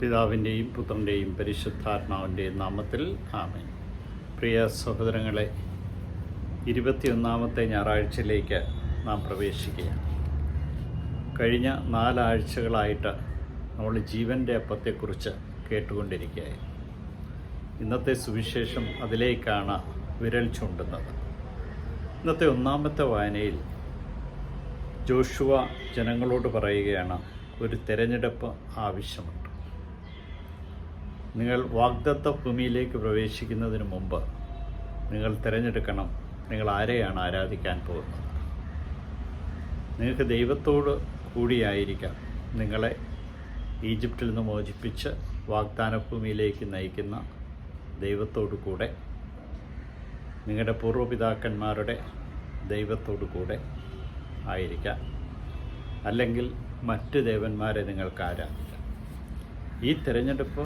പിതാവിന്റെയും പുത്രന്റെയും പരിശുദ്ധാത്മാവിന്റെയും നാമത്തിൽ ആമേൻ. പ്രിയ സഹോദരങ്ങളെ ഇരുപത്തിയൊന്നാമത്തെ ഞായറാഴ്ചയിലേക്ക് നാം പ്രവേശിക്കുകയാണ്. കഴിഞ്ഞ നാലാഴ്ചകളായിട്ട് നമ്മൾ ജീവന്റെ അപ്പത്തെക്കുറിച്ച് കേട്ടുകൊണ്ടിരിക്കുകയായി ഇന്നത്തെ സുവിശേഷം അതിലേക്കാണ് വിരൽ ചൂണ്ടുന്നത്. ഇന്നത്തെ ഒന്നാമത്തെ വായനയിൽ ജോഷുവ ജനങ്ങളോട് പറയുകയാണ് ഒരു തിരഞ്ഞെടുപ്പ് ആവശ്യമുണ്ട്. നിങ്ങൾ വാഗ്ദത്ത ഭൂമിയിലേക്ക് പ്രവേശിക്കുന്നതിന് മുമ്പ് നിങ്ങൾ തിരഞ്ഞെടുക്കണം നിങ്ങൾ ആരെയാണ് ആരാധിക്കാൻ പോകുന്നത്. നിങ്ങൾക്ക് ദൈവത്തോട് കൂടിയായിരിക്കാം നിങ്ങളെ ഈജിപ്തിൽ നിന്ന് മോചിപ്പിച്ച് വാഗ്ദാന ഭൂമിയിലേക്ക് നയിക്കുന്ന ദൈവത്തോടു കൂടെ നിങ്ങളുടെ പൂർവപിതാക്കന്മാരുടെ ദൈവത്തോടു കൂടെ ആയിരിക്കാം. അല്ലെങ്കിൽ മറ്റ് ദേവന്മാരെ നിങ്ങൾക്ക് ആരാധിക്കാം. ഈ തിരഞ്ഞെടുപ്പ്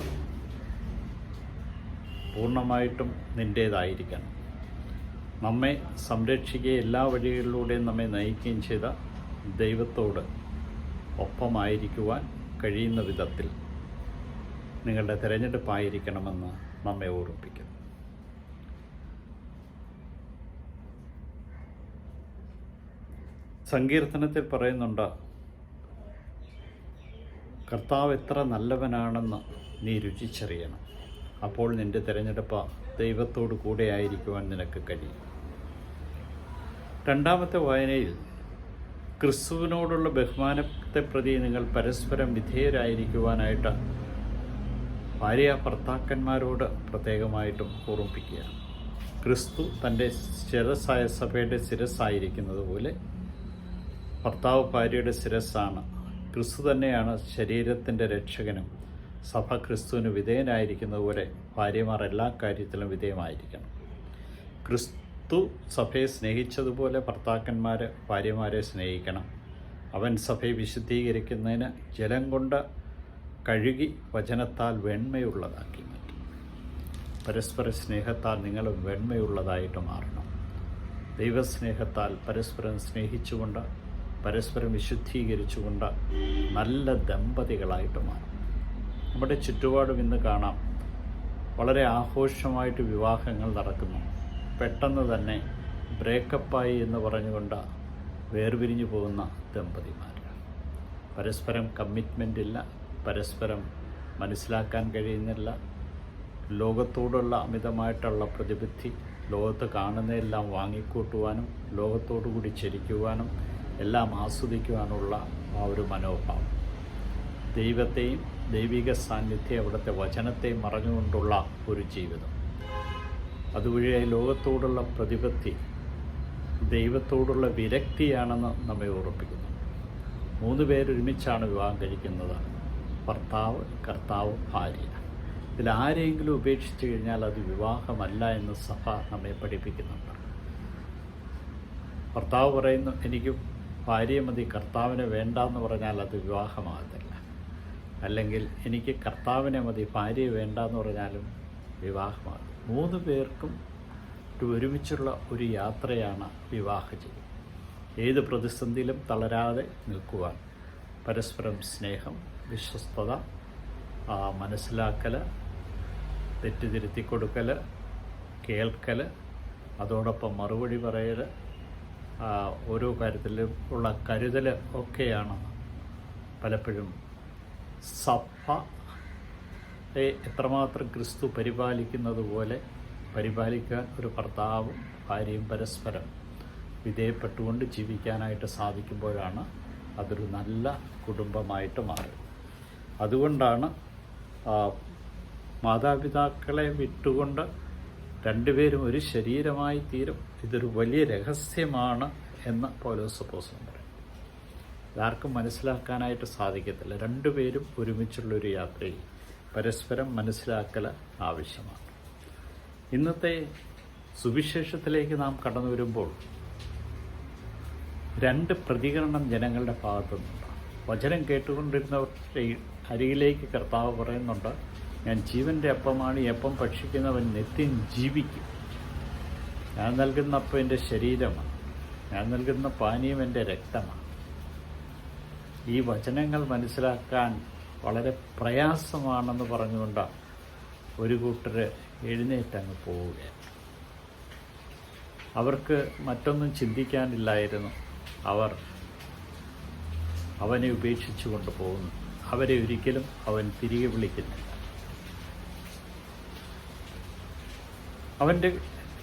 പൂർണമായിട്ടും നിന്റേതായിരിക്കണം നമ്മെ സംരക്ഷിക്കുകയും എല്ലാ വഴികളിലൂടെയും നമ്മെ നയിക്കുകയും ചെയ്ത ദൈവത്തോട് ഒപ്പമായിരിക്കുവാൻ കഴിയുന്ന വിധത്തിൽ നിങ്ങളുടെ തിരഞ്ഞെടുപ്പായിരിക്കണമെന്ന് നമ്മെ ഓർമ്മിപ്പിക്കുന്നു. സങ്കീർത്തനത്തിൽ പറയുന്നുണ്ട് കർത്താവ് എത്ര നല്ലവനാണെന്ന് നീ രുചിച്ചറിയണം. അപ്പോൾ നിന്റെ തിരഞ്ഞെടുപ്പ് ദൈവത്തോടു കൂടെ ആയിരിക്കുവാൻ നിനക്ക് കഴിയും. രണ്ടാമത്തെ വായനയിൽ ക്രിസ്തുവിനോടുള്ള ബഹുമാനത്തെ പ്രതി നിങ്ങൾ പരസ്പരം വിധേയരായിരിക്കുവാനായിട്ട് ഭാര്യ ഭർത്താക്കന്മാരോട് പ്രത്യേകമായിട്ടും ഓർമ്മിപ്പിക്കുക ക്രിസ്തു തന്റെ ശിരസായ സഭയുടെ ശിരസ്സായിരിക്കുന്നത് പോലെ ഭർത്താവ് ഭാര്യയുടെ ശിരസ്സാണ്. ക്രിസ്തു തന്നെയാണ് ശരീരത്തിന്റെ രക്ഷകനും. സഭ ക്രിസ്തുവിന് വിധേയനായിരിക്കുന്നതുപോലെ ഭാര്യമാർ എല്ലാ കാര്യത്തിലും വിധേയമായിരിക്കണം. ക്രിസ്തു സഭയെ സ്നേഹിച്ചതുപോലെ ഭർത്താക്കന്മാർ ഭാര്യമാരെ സ്നേഹിക്കണം. അവൻ സഭയെ വിശുദ്ധീകരിക്കുന്നതിന് ജലം കൊണ്ട് കഴുകി വചനത്താൽ വെണ്മയുള്ളതാക്കി മാറ്റി. പരസ്പര സ്നേഹത്താൽ നിങ്ങൾ വെണ്മയുള്ളതായിട്ട് മാറണം. ദൈവസ്നേഹത്താൽ പരസ്പരം സ്നേഹിച്ചുകൊണ്ട് പരസ്പരം വിശുദ്ധീകരിച്ചുകൊണ്ട് നല്ല ദമ്പതികളായിട്ട് മാറും. നമ്മുടെ ചുറ്റുപാടും ഇന്ന് കാണാം. വളരെ ആഘോഷമായിട്ട് വിവാഹങ്ങൾ നടക്കുന്നു. പെട്ടെന്ന് തന്നെ ബ്രേക്കപ്പായി എന്ന് പറഞ്ഞുകൊണ്ട് വേർപിരിഞ്ഞു പോകുന്ന ദമ്പതിമാർ പരസ്പരം കമ്മിറ്റ്മെന്റ് ഇല്ല പരസ്പരം മനസ്സിലാക്കാൻ കഴിയുന്നില്ല. ലോകത്തോടുള്ള അമിതമായിട്ടുള്ള പ്രതിബുദ്ധി ലോകത്ത് കാണുന്നതെല്ലാം വാങ്ങിക്കൂട്ടുവാനും ലോകത്തോടു കൂടി ചരിക്കുവാനും എല്ലാം ആസ്വദിക്കുവാനുള്ള ആ ഒരു മനോഭാവം. ദൈവത്തെയും ദൈവിക സാന്നിധ്യം അവിടുത്തെ വചനത്തെയും മറഞ്ഞുകൊണ്ടുള്ള ഒരു ജീവിതം. അതുവഴിയായി ലോകത്തോടുള്ള പ്രതിപത്തി ദൈവത്തോടുള്ള വിരക്തിയാണെന്ന് നമ്മെ ഓർപ്പിക്കുന്നു. മൂന്ന് പേരൊരുമിച്ചാണ് വിവാഹം കഴിക്കുന്നത്. ഭർത്താവ് കർത്താവ് ഭാര്യ. ഇതിൽ ആരെങ്കിലും ഉപേക്ഷിച്ച് കഴിഞ്ഞാൽ അത് വിവാഹമല്ല എന്ന് സഭ നമ്മെ പഠിപ്പിക്കുന്നുണ്ട്. ഭർത്താവ് പറയുന്നു എനിക്ക് ഭാര്യയെ മതി കർത്താവിനെ വേണ്ട എന്ന് പറഞ്ഞാൽ അത് വിവാഹമാകത്തില്ല അല്ലെങ്കിൽ എനിക്ക് കർത്താവിനെ മതി ഭാര്യ വേണ്ട എന്ന് പറഞ്ഞാലും വിവാഹമാണ്. മൂന്ന് പേർക്കും ഒരുമിച്ചുള്ള ഒരു യാത്രയാണ് വിവാഹ ജീവിതം. ഏത് പ്രതിസന്ധിയിലും തളരാതെ നിൽക്കുവാൻ പരസ്പരം സ്നേഹം വിശ്വസ്തത മനസ്സിലാക്കൽ തെറ്റുതിരുത്തി കൊടുക്കൽ കേൾക്കൽ അതോടൊപ്പം മറുപടി പറയൽ ഓരോ കാര്യത്തിലും ഉള്ള കരുതൽ ഒക്കെയാണ് പലപ്പോഴും സഭ എത്രമാത്രം ക്രിസ്തു പരിപാലിക്കുന്നത് പോലെ പരിപാലിക്കാൻ ഒരു ഭർത്താവും ഭാര്യയും പരസ്പരം വിധേയപ്പെട്ടുകൊണ്ട് ജീവിക്കാനായിട്ട് സാധിക്കുമ്പോഴാണ് അതൊരു നല്ല കുടുംബമായിട്ട് മാറും. അതുകൊണ്ടാണ് മാതാപിതാക്കളെ വിട്ടുകൊണ്ട് രണ്ടുപേരും ഒരു ശരീരമായി തീരും. ഇതൊരു വലിയ രഹസ്യമാണ് എന്ന് പൗലോസപ്പോസം പറയും. ഇതാർക്കും മനസ്സിലാക്കാനായിട്ട് സാധിക്കത്തില്ല. രണ്ടുപേരും ഒരുമിച്ചുള്ളൊരു യാത്രയിൽ പരസ്പരം മനസ്സിലാക്കൽ ആവശ്യമാണ്. ഇന്നത്തെ സുവിശേഷത്തിലേക്ക് നാം കടന്നു വരുമ്പോൾ രണ്ട് പ്രതികരണം ജനങ്ങളുടെ ഭാഗത്തുനിന്നുണ്ട്. വചനം കേട്ടുകൊണ്ടിരുന്നവരുടെ അരികിലേക്ക് കർത്താവ് പറയുന്നുണ്ട് ഞാൻ ജീവന്റെ അപ്പമാണ് ഈ അപ്പം ഭക്ഷിക്കുന്നവൻ നിത്യം ജീവിക്കും. ഞാൻ നൽകുന്ന അപ്പം എന്റെ ശരീരമാണ് ഞാൻ നൽകുന്ന പാനീയം എന്റെ രക്തമാണ്. ഈ വചനങ്ങൾ മനസ്സിലാക്കാൻ വളരെ പ്രയാസമാണെന്ന് പറഞ്ഞുകൊണ്ട് ഒരു കൂട്ടർ എഴുന്നേറ്റങ്ങ് പോവുകയാണ്. അവർക്ക് മറ്റൊന്നും ചിന്തിക്കാനില്ലായിരുന്നു. അവർ അവനെ ഉപേക്ഷിച്ചു കൊണ്ടുപോകുന്നു അവരെ ഒരിക്കലും അവൻ തിരികെ വിളിക്കുന്നില്ല. അവന്റെ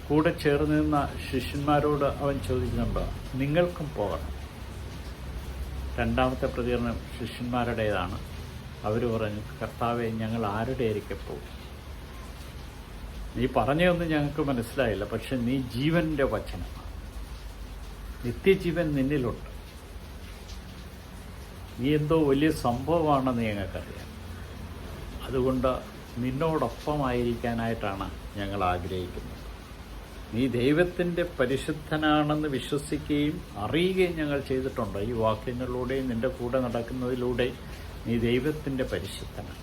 കൂടെ ചേർന്ന് നിന്ന ശിഷ്യന്മാരോട് അവൻ ചോദിക്കുന്നുണ്ടോ നിങ്ങൾക്കും പോകണം. രണ്ടാമത്തെ പ്രതികരണം ശിഷ്യന്മാരുടേതാണ്. അവർ പറഞ്ഞു കർത്താവെ ഞങ്ങൾ ആരുടെ ആയിരിക്കും പോകും നീ പറഞ്ഞതൊന്നും ഞങ്ങൾക്ക് മനസ്സിലായില്ല പക്ഷെ നീ ജീവന്റെ വചനമാണ്. നിത്യജീവൻ നിന്നിലുണ്ട്. നീ എന്തോ വലിയ സംഭവമാണെന്ന് ഞങ്ങൾക്കറിയാം. അതുകൊണ്ട് നിന്നോടൊപ്പമായിരിക്കാനായിട്ടാണ് ഞങ്ങൾ ആഗ്രഹിക്കുന്നത്. നീ ദൈവത്തിന്റെ പരിശുദ്ധനാണെന്ന് വിശ്വസിക്കുകയും അറിയുകയും ഞങ്ങൾ ചെയ്തിട്ടുണ്ട്. ഈ വാക്യങ്ങളിലൂടെയും നിന്റെ കൂടെ നടക്കുന്നതിലൂടെ നീ ദൈവത്തിന്റെ പരിശുദ്ധനാണ്.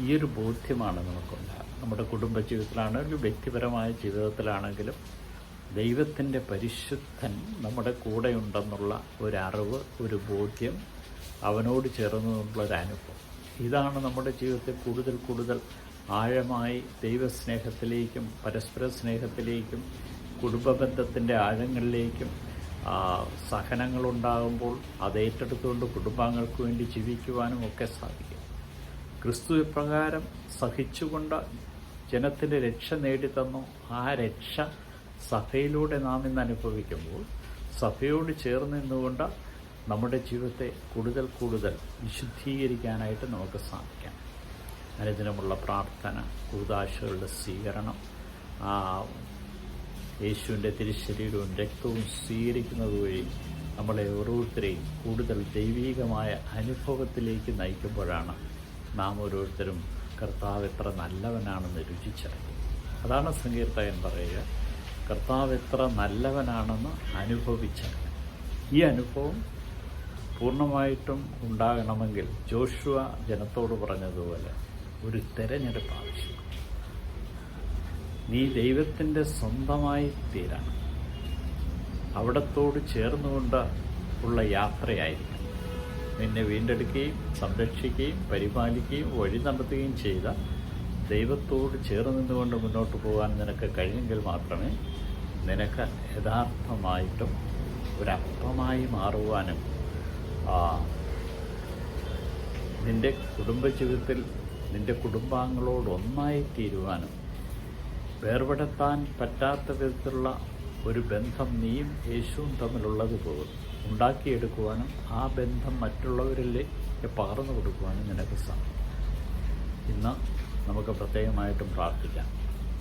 ഈ ഒരു ബോധ്യമാണ് നമുക്കുണ്ടാകുക നമ്മുടെ കുടുംബജീവിതത്തിലാണെങ്കിലും വ്യക്തിപരമായ ജീവിതത്തിലാണെങ്കിലും ദൈവത്തിന്റെ പരിശുദ്ധൻ നമ്മുടെ കൂടെയുണ്ടെന്നുള്ള ഒരറിവ് ഒരു ബോധ്യം അവനോട് ചേർന്നുള്ള ഒരു അനുഭവം. ഇതാണ് നമ്മുടെ ജീവിതത്തെ കൂടുതൽ കൂടുതൽ ആഴമായി ദൈവസ്നേഹത്തിലേക്കും പരസ്പര സ്നേഹത്തിലേക്കും കുടുംബബന്ധത്തിന്റെ ആഴങ്ങളിലേക്കും സഹനങ്ങളുണ്ടാകുമ്പോൾ അത് ഏറ്റെടുത്തുകൊണ്ട് കുടുംബാംഗങ്ങൾക്ക് വേണ്ടി ജീവിക്കുവാനും ഒക്കെ സാധിക്കും. ക്രിസ്തു ഇപ്രകാരം സഹിച്ചുകൊണ്ട് ജനത്തിന്റെ രക്ഷ നേടിത്തന്നു. ആ രക്ഷ സഭയിലൂടെ നാം ഇന്ന് അനുഭവിക്കുമ്പോൾ സഭയോട് ചേർന്ന് നിന്നുകൊണ്ട് നമ്മുടെ ജീവിതത്തെ കൂടുതൽ കൂടുതൽ വിശുദ്ധീകരിക്കാനായിട്ട് നമുക്ക് സാധിക്കാം. അനുദിനമുള്ള പ്രാർത്ഥന കൂതാശകളുടെ സ്വീകരണം ആ യേശുവിന്റെ തിരുശരീരവും രക്തവും സ്വീകരിക്കുന്നത് വഴി നമ്മളെ ഓരോരുത്തരെയും കൂടുതൽ ദൈവീകമായ അനുഭവത്തിലേക്ക് നയിക്കുമ്പോഴാണ് നാം ഓരോരുത്തരും കർത്താവ് എത്ര നല്ലവനാണെന്ന് രുചിച്ചറിയും അതാണ് സങ്കീർത്തകൻ പറയുക കർത്താവ് എത്ര നല്ലവനാണെന്ന് അനുഭവിച്ചറിയും ഈ അനുഭവം പൂർണമായിട്ടും ഉണ്ടാകണമെങ്കിൽ ജോഷുവ ജനത്തോട് പറഞ്ഞതുപോലെ ഒരു തെരഞ്ഞെടുപ്പ് ആവശ്യം നീ ദൈവത്തിന്റെ സ്വന്തമായി തീരാണ്. അവിടത്തോട് ചേർന്നുകൊണ്ട് ഉള്ള യാത്രയായിരിക്കും. നിന്നെ വീണ്ടെടുക്കുകയും സംരക്ഷിക്കുകയും പരിപാലിക്കുകയും വഴി നടത്തുകയും ചെയ്ത ദൈവത്തോട് ചേർന്ന് നിന്നുകൊണ്ട് മുന്നോട്ട് പോകാൻ നിനക്ക് കഴിയുമെങ്കിൽ മാത്രമേ നിനക്ക് യഥാർത്ഥമായിട്ടും ഒരപ്പമായി മാറുവാനും നിന്റെ കുടുംബജീവിതത്തിൽ നിന്റെ കുടുംബാംഗങ്ങളോട് ഒന്നായി തീരുവാനും വേർപെടുത്താൻ പറ്റാത്ത വിധത്തിലുള്ള ഒരു ബന്ധം നീയും യേശുവും തമ്മിലുള്ളത് പോകും ഉണ്ടാക്കിയെടുക്കുവാനും ആ ബന്ധം മറ്റുള്ളവരിലേക്ക് പകർന്നു കൊടുക്കുവാനും നിനക്ക് സാധിക്കും. ഇന്ന് നമുക്ക് പ്രത്യേകമായിട്ടും പ്രാർത്ഥിക്കാം.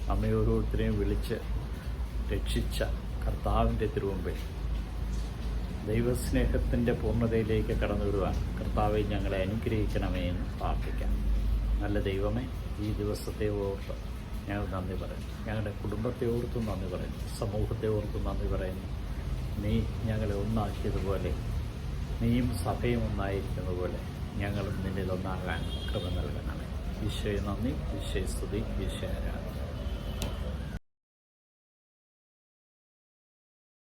നമ്മെ ഓരോരുത്തരെയും വിളിച്ച് രക്ഷിച്ച കർത്താവിന്റെ തിരുവമ്പിൽ ദൈവസ്നേഹത്തിന്റെ പൂർണതയിലേക്ക് കടന്നു വരുവാൻ കർത്താവെ ഞങ്ങളെ അനുഗ്രഹിക്കണമേ എന്ന് പ്രാർത്ഥിക്കാം. നല്ല ദൈവമേ ഈ ദിവസത്തെ ഓർത്ത് ഞങ്ങൾ നന്ദി പറയുന്നു. ഞങ്ങളുടെ കുടുംബത്തെ ഓർത്തും നന്ദി പറയുന്നു. സമൂഹത്തെ ഓർത്തും നന്ദി പറയുന്നു. നീ ഞങ്ങളെ ഒന്നാക്കിയതുപോലെ നീയും സഭയും ഒന്നായിരിക്കുന്ന പോലെ ഞങ്ങളും നിന്നിൽ ഒന്നാകാൻ കൃപ നൽകണമേ. ഈശോയെ നന്ദി ഈശോയെ സ്തുതി ആരാധന.